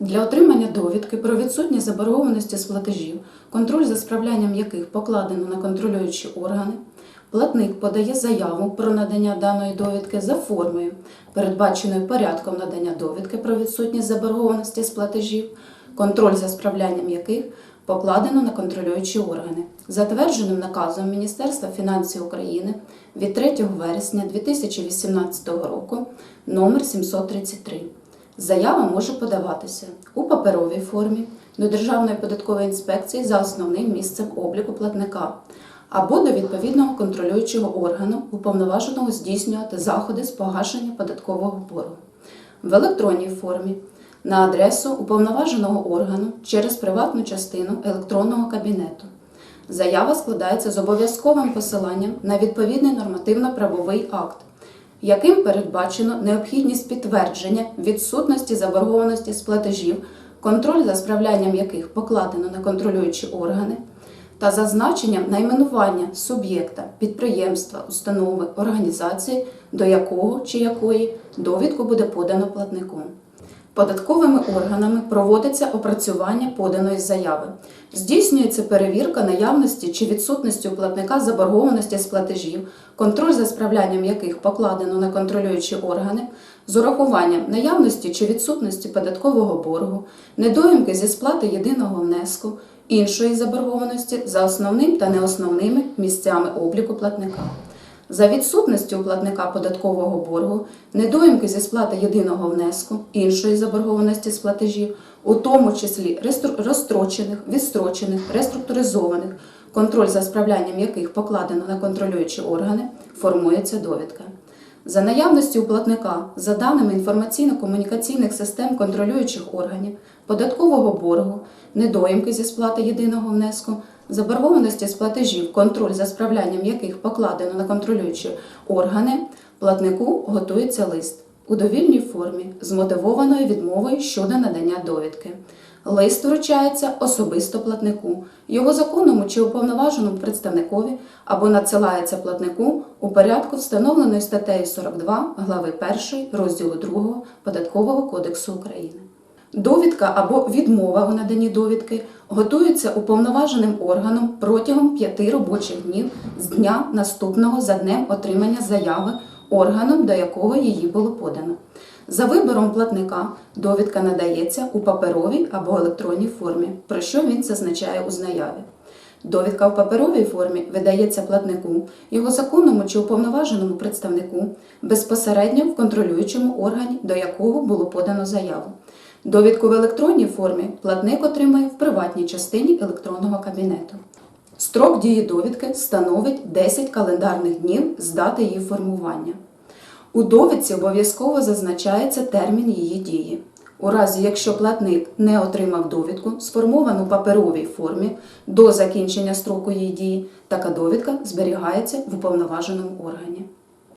Для отримання довідки про відсутність заборгованості з платежів, контроль за справлянням яких покладено на контролюючі органи, платник подає заяву про надання даної довідки за формою, передбаченою порядком надання довідки про відсутність заборгованості з платежів, контроль за справлянням яких покладено на контролюючі органи, затвердженим наказом Міністерства фінансів України від 3 вересня 2018 року номер 733. Заява може подаватися у паперовій формі до Державної податкової інспекції за основним місцем обліку платника або до відповідного контролюючого органу, уповноваженого здійснювати заходи з погашення податкового боргу в електронній формі на адресу уповноваженого органу через приватну частину електронного кабінету. Заява складається з обов'язковим посиланням на відповідний нормативно-правовий акт, яким передбачено необхідність підтвердження відсутності заборгованості з платежів, контроль за справлянням яких покладено на контролюючі органи, та зазначенням найменування суб'єкта, підприємства, установи, організації, до якого чи якої довідку буде подано платником. Податковими органами проводиться опрацювання поданої заяви. Здійснюється перевірка наявності чи відсутності у платника заборгованості з платежів, контроль за справлянням яких покладено на контролюючі органи, з урахуванням наявності чи відсутності податкового боргу, недоїмки зі сплати єдиного внеску, іншої заборгованості за основним та неосновними місцями обліку платника. За відсутністю платника податкового боргу, недоїмки зі сплати єдиного внеску, іншої заборгованості з платежів, у тому числі розстрочених, відстрочених, реструктуризованих, контроль за справлянням яких покладено на контролюючі органи, формується довідка. За наявності у платника, за даними інформаційно-комунікаційних систем контролюючих органів, податкового боргу, недоїмки зі сплати єдиного внеску, заборгованості з платежів, контроль за справлянням яких покладено на контролюючі органи, платнику готується лист у довільній формі з мотивованою відмовою щодо надання довідки. Лист вручається особисто платнику, його законному чи уповноваженому представникові або надсилається платнику у порядку, встановленої статтею 42 глави 1 розділу 2 Податкового кодексу України. Довідка або відмова у наданні довідки готується уповноваженим органом протягом п'яти робочих днів з дня наступного за днем отримання заяви органом, до якого її було подано. За вибором платника довідка надається у паперовій або електронній формі, про що він зазначає у заяві. Довідка в паперовій формі видається платнику, його законному чи уповноваженому представнику безпосередньо в контролюючому органі, до якого було подано заяву. Довідку в електронній формі платник отримає в приватній частині електронного кабінету. Строк дії довідки становить 10 календарних днів з дати її формування. У довідці обов'язково зазначається термін її дії. У разі, якщо платник не отримав довідку, сформовану в паперовій формі до закінчення строку її дії, така довідка зберігається в уповноваженому органі.